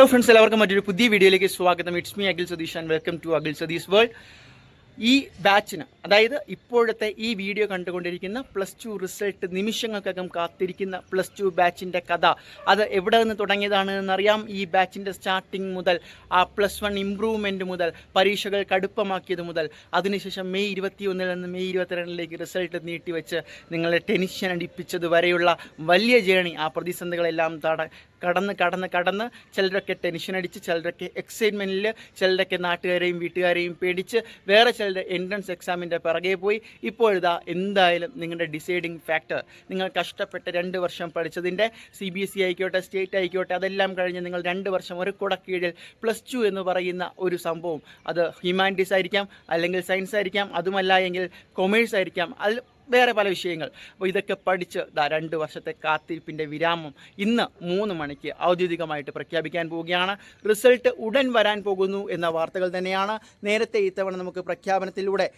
Hello friends എല്ലാവർക്കും മറ്റൊരു പുതിയ വീഡിയോയിലേക്ക് സ്വാഗതം. It's me Akhil Satheesh and welcome to Akhil Satheesh world ഈ ബാച്ചിന് അതായത് ഇപ്പോഴത്തെ ഈ വീഡിയോ കണ്ടുകൊണ്ടിരിക്കുന്ന പ്ലസ് ടു റിസൾട്ട് നിമിഷങ്ങൾക്കകം കാത്തിരിക്കുന്ന പ്ലസ് ടു ബാച്ചിന്റെ കഥ അത് എവിടെ നിന്ന് തുടങ്ങിയതാണ് എന്നറിയാം. ഈ ബാച്ചിന്റെ സ്റ്റാർട്ടിംഗ് മുതൽ ആ പ്ലസ് വൺ ഇമ്പ്രൂവ്മെന്റ് മുതൽ പരീക്ഷകൾ കടുപ്പമാക്കിയത് മുതൽ അതിനുശേഷം മെയ് ഇരുപത്തി ഒന്നിൽ നിന്ന് മെയ് ഇരുപത്തിരണ്ടിലേക്ക് റിസൾട്ട് നീട്ടിവെച്ച് നിങ്ങളെ ടെൻഷൻ അടിപ്പിച്ചത് വരെയുള്ള വലിയ ജേണി ആ പ്രതിസന്ധികളെല്ലാം തട കടന്ന് കടന്ന് കടന്ന് ചിലരൊക്കെ ടെൻഷൻ അടിച്ച് ചിലരൊക്കെ എക്സൈറ്റ്മെന്റിൽ ചിലരൊക്കെ നാട്ടുകാരെയും വീട്ടുകാരെയും പേടിച്ച് വേറെ ചിലരുടെ എൻട്രൻസ് എക്സാമിന്റെ പിറകെ പോയി. ഇപ്പോഴിതാ എന്തായാലും നിങ്ങളുടെ ഡിസൈഡിങ് ഫാക്ടർ നിങ്ങൾ കഷ്ടപ്പെട്ട് രണ്ട് വർഷം പഠിച്ചതിന്റെ സി ബി എസ് ഇ ആയിക്കോട്ടെ സ്റ്റേറ്റ് ആയിക്കോട്ടെ അതെല്ലാം കഴിഞ്ഞ് നിങ്ങൾ രണ്ട് വർഷം ഒരു കുടക്കീഴിൽ പ്ലസ് ടു എന്ന് പറയുന്ന ഒരു സംഭവം. അത് ഹ്യൂമാനിറ്റീസ് ആയിരിക്കാം അല്ലെങ്കിൽ സയൻസ് ആയിരിക്കാം അതുമല്ല എങ്കിൽ കൊമേഴ്സ് ആയിരിക്കാം. അതിൽ വേറെ പല വിഷയങ്ങൾ. അപ്പോൾ ഇതൊക്കെ പഠിച്ച് ദാ രണ്ട് വർഷത്തെ കാത്തിരിപ്പിന്റെ വിരാമം ഇന്ന് മൂന്ന് മണിക്ക് ഔദ്യോഗികമായിട്ട് പ്രഖ്യാപിക്കാൻ പോവുകയാണ്. റിസൾട്ട് ഉടൻ വരാൻ പോകുന്നു എന്ന വാർത്തകൾ തന്നെയാണ്. നേരത്തെ ഇത്തവണ നമുക്ക് പ്രഖ്യാപനത്തിലൂടെ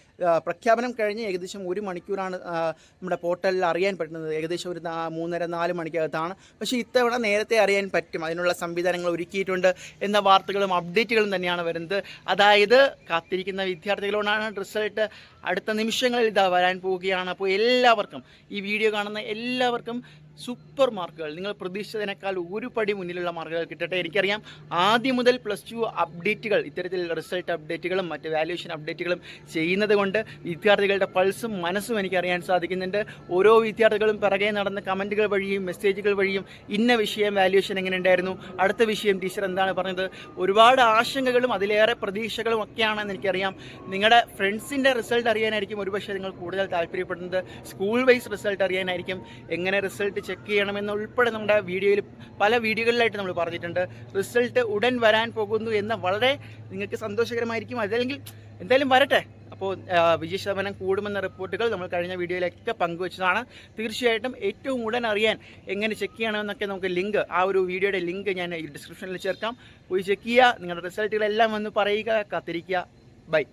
പ്രഖ്യാപനം കഴിഞ്ഞ് ഏകദേശം ഒരു മണിക്കൂറാണ് നമ്മുടെ പോർട്ടലിൽ അറിയാൻ പറ്റുന്നത്. ഏകദേശം ഒരു മൂന്നര നാല് മണിക്കകത്താണ്. പക്ഷേ ഇത്തവണ നേരത്തെ അറിയാൻ പറ്റും. അതിനുള്ള സംവിധാനങ്ങൾ ഒരുക്കിയിട്ടുണ്ട് എന്ന വാർത്തകളും അപ്ഡേറ്റുകളും തന്നെയാണ് വരുന്നത്. അതായത് കാത്തിരിക്കുന്ന വിദ്യാർത്ഥികളോടാണ് റിസൾട്ട് അടുത്ത നിമിഷങ്ങളിൽ ഇതാ വരാൻ പോവുകയാണ്. അപ്പോൾ എല്ലാവർക്കും ഈ വീഡിയോ കാണുന്ന എല്ലാവർക്കും സൂപ്പർ മാർക്കുകൾ നിങ്ങൾ പ്രതീക്ഷിച്ചതിനേക്കാൾ ഒരു പടി മുന്നിലുള്ള മാർക്കുകൾ കിട്ടട്ടെ എനിക്കറിയാം. ആദ്യം മുതൽ പ്ലസ് ടു അപ്ഡേറ്റുകൾ ഇത്തരത്തിൽ റിസൾട്ട് അപ്ഡേറ്റുകളും മറ്റ് വാല്യുവേഷൻ അപ്ഡേറ്റുകളും ചെയ്യുന്നത് കൊണ്ട് വിദ്യാർത്ഥികളുടെ പൾസും മനസ്സും എനിക്കറിയാൻ സാധിക്കുന്നുണ്ട്. ഓരോ വിദ്യാർത്ഥികളും പിറകെ നടന്ന കമന്റുകൾ വഴിയും മെസ്സേജുകൾ വഴിയും ഇന്ന വിഷയം വാല്യുവേഷൻ എങ്ങനെ ഉണ്ടായിരുന്നു അടുത്ത വിഷയം ടീച്ചർ എന്താണ് പറഞ്ഞത് ഒരുപാട് ആശങ്കകളും അതിലേറെ പ്രതീക്ഷകളും ഒക്കെയാണെന്ന് എനിക്കറിയാം. നിങ്ങളുടെ ഫ്രണ്ട്സിന്റെ റിസൾട്ട് അറിയാനായിരിക്കും ഒരുപക്ഷെ നിങ്ങൾ കൂടുതൽ താല്പര്യപ്പെടുന്നത്. സ്കൂൾ വൈസ് റിസൾട്ട് അറിയാനായിരിക്കും എങ്ങനെ റിസൾട്ട് ചെക്ക് ചെയ്യണമെന്ന് ഉൾപ്പെടെ നമ്മുടെ വീഡിയോയിൽ പല വീഡിയോകളിലായിട്ട് നമ്മൾ പറഞ്ഞിട്ടുണ്ട്. റിസൾട്ട് ഉടൻ വരാൻ പോകുന്നു എന്ന വളരെ നിങ്ങൾക്ക് സന്തോഷകരമായിരിക്കും. അതല്ലെങ്കിൽ എന്തായാലും വരട്ടെ. അപ്പോൾ വിജയ ശതമാനം കൂടുമെന്ന റിപ്പോർട്ടുകൾ നമ്മൾ കഴിഞ്ഞ വീഡിയോയിലൊക്കെ പങ്കുവച്ചതാണ്. തീർച്ചയായിട്ടും ഏറ്റവും ഉടൻ അറിയാൻ എങ്ങനെ ചെക്ക് ചെയ്യണമെന്നൊക്കെ നമുക്ക് ലിങ്ക് ആ ഒരു വീഡിയോയുടെ ലിങ്ക് ഞാൻ ഡിസ്ക്രിപ്ഷനിൽ ചേർക്കാം. പോയി ചെക്ക് ചെയ്യുക. നിങ്ങളുടെ റിസൾട്ടുകളെല്ലാം വന്ന് പറയുക. കാത്തിരിക്കുക. ബൈ